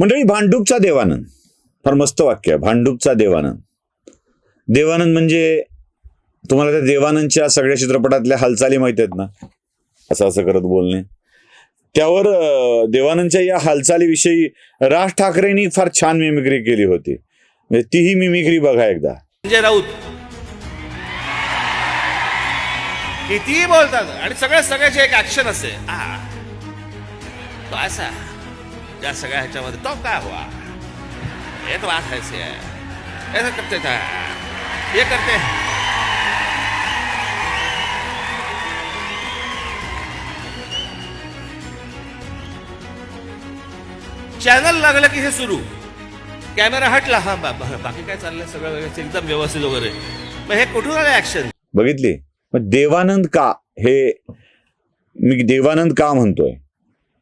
मंडळी भांडूपचा देवानंद फार मस्त वाक्य आहे भांडूपचा देवानंद देवानंद म्हणजे तुम्हाला त्या देवानंदच्या सगळ्या चित्रपटातल्या हालचाली माहीत आहेत ना? असं असं करत बोलणे. त्यावर देवानंदच्या या हालचालीविषयी राज ठाकरेंनी फार छान मिमिक्री केली होती. म्हणजे तीही मिमिक्री बघा एकदा. संजय राऊत. कितीही बोलतात आणि सगळ्या सगळ्याचे एक ऍक्शन असते असा या सगळ्या ह्याच्यामध्ये. तो काय हुआ ये तो बात ऐसी है ऐसा करते था ये करते. चॅनल लागलं की हे सुरू. कॅमेरा हटला. हा बा- बाकी काय चाललंय? सगळं व्यवस्थित एकदम व्यवस्थित वगैरे. मग हे कुठून आलं ऍक्शन बघितली? मग देवानंद का? हे मी देवानंद का म्हणतोय?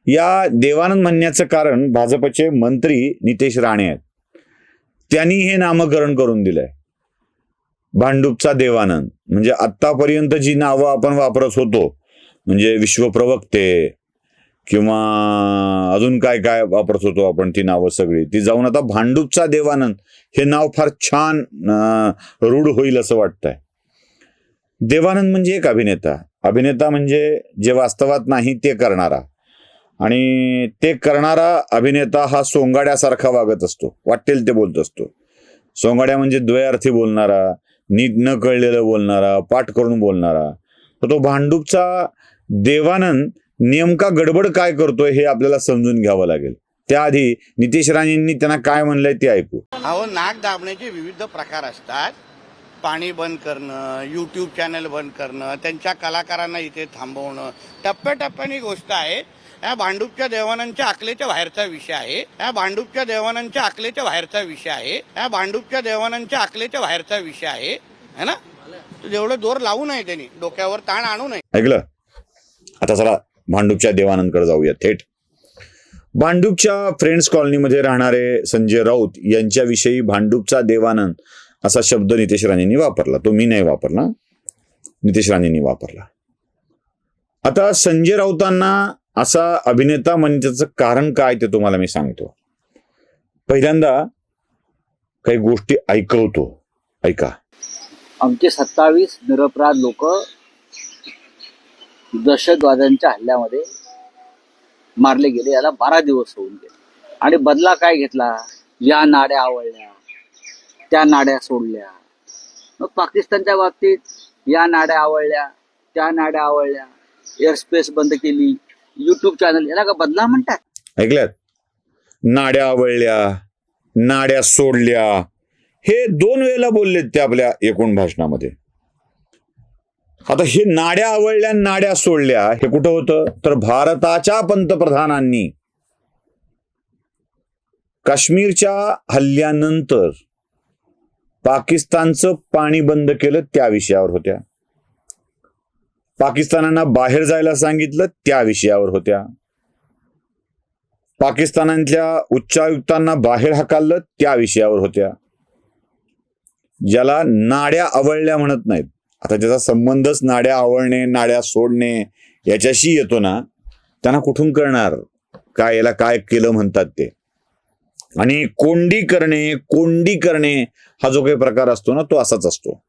या देवानंद म्हणण्याचं कारण भाजपचे मंत्री नितेश राणे आहेत. त्यांनी हे नामकरण करून दिलंय. भांडूपचा देवानंद. म्हणजे आत्तापर्यंत जी नावं आपण वापरत होतो म्हणजे विश्वप्रवक्ते किंवा अजून काय काय वापरत होतो आपण ती नावं सगळी ती जाऊन आता भांडूपचा देवानंद हे नाव फार छान रूढ होईल असं वाटतंय. देवानंद म्हणजे एक अभिनेता. अभिनेता म्हणजे जे वास्तवात नाही ते करणारा. आणि ते करणारा अभिनेता हा सोंगाड्यासारखा वागत असतो. वाटेल ते बोलत असतो. सोंगाड्या म्हणजे द्वयार्थी बोलणारा नीट न कळलेलं बोलणारा पाठ करून बोलणारा. तर तो भांडूपचा देवानंद नेमका गडबड काय करतोय हे आपल्याला समजून घ्यावं लागेल. त्याआधी नितेश राणेंनी त्यांना काय म्हणलंय ते ऐकू. अहो नाक दाबण्याचे विविध प्रकार असतात. पाणी बंद करणं यूट्यूब चॅनल बंद करणं त्यांच्या कलाकारांना इथे थांबवणं. टप्प्याटप्प्याने गोष्ट आहे या भांडूपच्या देवानांच्या आकलेच्या बाहेरचा विषय आहे. या भांडूपच्या देवानांच्या आकलेच्या बाहेरचा विषय आहे. या भांडूपच्या देवानांच्या आकलेच्या बाहेरचा विषय आहे. है ना? जेवढं जोर लावू नये त्यांनी. डोक्यावर ताण आणू नये. ऐकलं? आता चला भांडूपच्या देवानंदकडे जाऊया. थेट. भांडूपच्या फ्रेंड्स कॉलनीमध्ये राहणारे संजय राऊत यांच्याविषयी भांडूपचा देवानंद असा शब्द नितेश राणेंनी वापरला. तो मी नाही वापरला. नितेश राणेंनी वापरला. आता संजय राऊतांना असा अभिनेता म्हणण्याचं कारण काय ते तुम्हाला मी सांगतो. पहिल्यांदा काही गोष्टी ऐकवतो. ऐका. आमचे सत्तावीस निरपराध लोक दहशतवाद्यांच्या हल्ल्यामध्ये मारले गेले. याला बारा दिवस होऊन गेले. आणि बदला काय घेतला? या नाड्या आवडल्या त्या नाड्या सोडल्या. मग पाकिस्तानच्या बाबतीत या नाड्या आवडल्या त्या नाड्या आवडल्या एअरस्पेस बंद केली. युट्यूब चॅनल याला का बदला म्हणतात? ऐकल्यात नाड्या आवळल्या नाड्या सोडल्या. हे दोन वेळेला बोललेत ते आपल्या एकूण भाषणामध्ये. आता हे नाड्या आवळल्या नाड्या सोडल्या हे कुठं होतं? तर भारताच्या पंतप्रधानांनी काश्मीरच्या हल्ल्यानंतर पाकिस्तानचं पाणी बंद केलं त्या विषयावर होत्या. पाकिस्तानांना बाहेर जायला सांगितलं त्या विषयावर होत्या. पाकिस्तानातल्या उच्चायुक्तांना बाहेर हकाललं त्या विषयावर होत्या. ज्याला नाड्या आवळल्या म्हणत नाहीत. आता ज्याचा संबंधच नाड्या आवळणे नाड्या सोडणे याच्याशी येतो ना त्यांना कुठून करणार? काय याला काय केलं म्हणतात ते. आणि कोंडी करणे कोंडी करणे हा जो काही प्रकार असतो ना तो असाच असतो.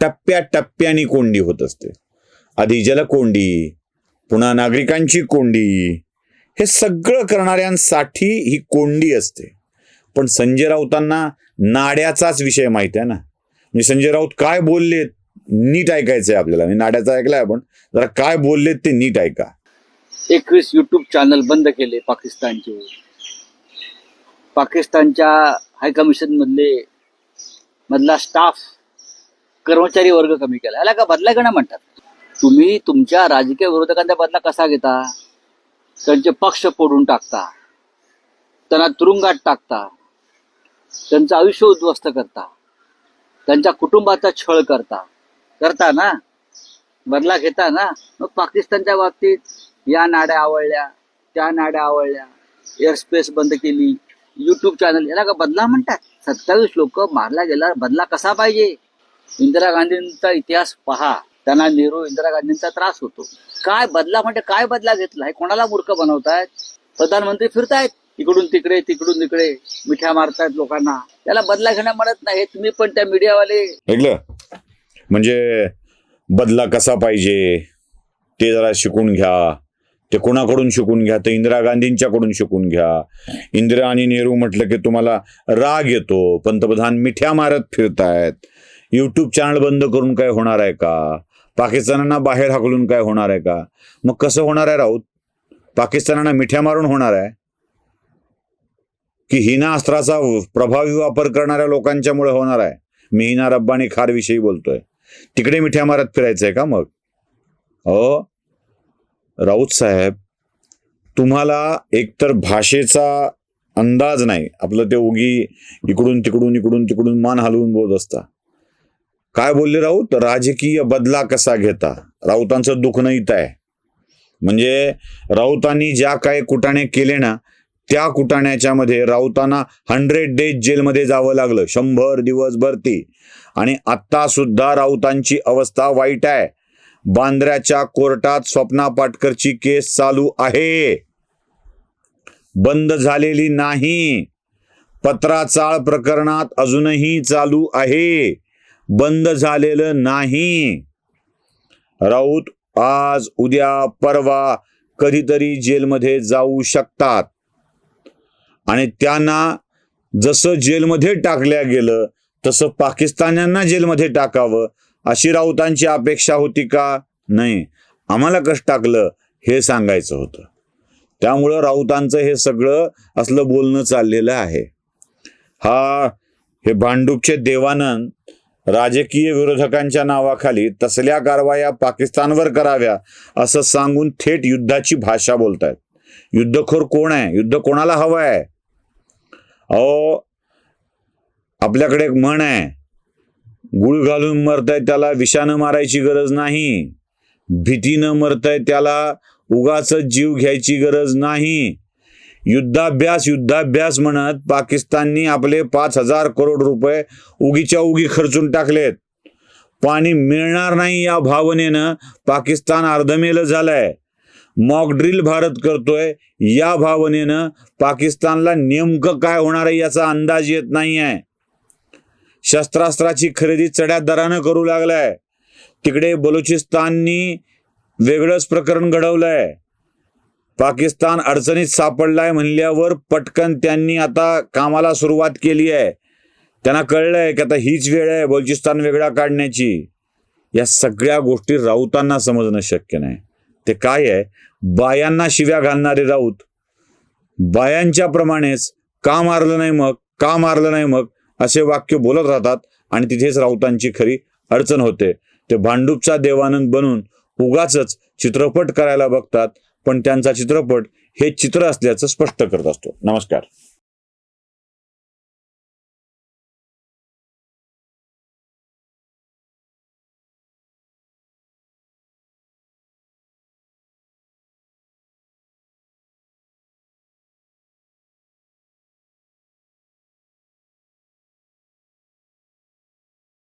टप्प्या टप्प्याने कोंडी होत असते. आधी जलकोंडी पुन्हा नागरिकांची कोंडी. हे सगळं करणाऱ्यांसाठी ही कोंडी असते. पण संजय राऊतांना नाड्याचाच विषय माहिती आहे ना? म्हणजे संजय राऊत काय बोललेत नीट ऐकायचंय आपल्याला. म्हणजे मी नाड्याचा ऐकलाय आपण. जरा काय बोललेत ते नीट ऐका. एकवीस युट्यूब चॅनल बंद केले पाकिस्तानचे. पाकिस्तानच्या हायकमिशन मधले मधला स्टाफ कर्मचारी वर्ग कमी केला. याला का बदला घेणं म्हणतात? तुम्ही तुमच्या राजकीय विरोधकांचा बदला कसा घेता? त्यांचे पक्ष फोडून टाकता. त्यांना तुरुंगात टाकता. त्यांचं आयुष्य उद्ध्वस्त करता. त्यांच्या कुटुंबाचा छळ करता. करता ना? बदला घेता ना? मग पाकिस्तानच्या बाबतीत या नाड्या आवडल्या त्या नाड्या आवडल्या एअरस्पेस बंद केली. युट्यूब चॅनल याला का बदला म्हणतात? सत्तावीस लोक मारला गेला बदला कसा पाहिजे? इंदिरा गांधींचा इतिहास पहा. त्यांना नेहरू इंदिरा गांधींचा त्रास होतो. काय बदला म्हणजे काय बदला घेतला? हे कोणाला मूर्ख बनवतायत? प्रधानमंत्री फिरतायत इकडून तिकडे तिकडून तिकडे मिठ्या मारतायत लोकांना. त्याला बदला घेणं म्हणत नाही. तुम्ही पण त्या मीडियावाले. ऐकलं? म्हणजे बदला कसा पाहिजे? ते जरा शिकून घ्या. ते कोणाकडून शिकून घ्या? तर इंदिरा गांधींच्याकडून शिकून घ्या. इंदिरा आणि नेहरू म्हटलं की तुम्हाला राग येतो. पंतप्रधान मिठ्या मारत फिरतायत. युट्यूब चॅनल बंद करून काय होणार आहे का? पाकिस्तानांना बाहेर हाकलून काय होणार आहे का? मग कसं होणार आहे राऊत? पाकिस्तानांना मिठ्या मारून होणार आहे? की हिना अस्त्राचा प्रभावी वापर करणाऱ्या लोकांच्यामुळे होणार आहे? मी हिना रब्बानी खार विषयी बोलतोय. तिकडे मिठ्या मारत फिरायचंय का मग? हो. राऊत साहेब तुम्हाला एकतर भाषेचा अंदाज नाही. आपलं ते उगी इकडून तिकडून इकडून तिकडून मान हलवून बोलत असता. काय बोलले राऊत? राजकीय बदला कसा घेता? राऊतांचं दुखणं इथं आहे. म्हणजे राऊतांनी ज्या काही कुटाणे केले ना त्या कुटाण्याच्या मध्ये राऊतांना हंड्रेड डेज जेलमध्ये जावं लागलं. शंभर दिवस भरती. आणि आत्ता सुद्धा राऊतांची अवस्था वाईट आहे. बांद्र्याच्या कोर्टात स्वप्ना पाटकरची केस चालू आहे. बंद झालेली नाही. पत्राचाळ प्रकरणात अजूनही चालू आहे. बंद झालेलं नाही. राऊत आज उद्या परवा कधीतरी जेलमध्ये जाऊ शकतात. आणि त्यांना जसं जेलमध्ये टाकल्या गेलं तसं पाकिस्तान्यांना जेलमध्ये टाकावं अशी राऊतांची अपेक्षा होती का? नाही. आम्हाला कसं टाकलं हे सांगायचं होतं. त्यामुळं राऊतांचं हे सगळं असलं बोलणं चाललेलं आहे. हा हे भांडूपचे देवानंद राजकीय विरोधकांच्या नावाखाली तसल्या कारवाया पाकिस्तानवर कराव्या असं सांगून थेट युद्धाची भाषा बोलतायत. युद्धखोर कोण आहे? युद्ध कोणाला हवं आहे? अहो आपल्याकडे एक म्हण आहे. गुळ घालून मरताय त्याला विषानं मारायची गरज नाही. भीतीनं मरताय त्याला उगाच जीव घ्यायची गरज नाही. युद्धाभ्यास युद्धाभ्यास म्हणत पाकिस्ताननी आपले पाच हजार करोड रुपये उगीच्या उगी खर्चून टाकलेत. पाणी मिळणार नाही या भावनेनं पाकिस्तान अर्धमेलं झालंय. मॉक ड्रिल भारत करतोय या भावनेनं पाकिस्तानला नेमकं काय होणार आहे याचा अंदाज येत नाही आहे शस्त्रास्त्राची खरेदी चढ्या दरानं करू लागलाय. तिकडे बलुचिस्ताननी वेगळंच प्रकरण घडवलंय. पाकिस्तान अडचणीत सापडलाय म्हणल्यावर पटकन त्यांनी आता कामाला सुरुवात केली आहे. त्यांना कळलंय की आता हीच वेळ आहे बलुचिस्तान वेगळा काढण्याची. या सगळ्या गोष्टी राऊतांना समजणं शक्य नाही. ते काय आहे? बायांना शिव्या घालणारे राऊत. बायांच्या प्रमाणेच का मारलं नाही मग का मारलं नाही मग असे वाक्य बोलत राहतात आणि तिथेच राऊतांची खरी अडचण होते. ते भांडूपचा देवानंद बनून उगाच चित्रपट करायला बघतात पण त्यांचा चित्रपट हे चित्र असल्याचं स्पष्ट करत असतो. नमस्कार.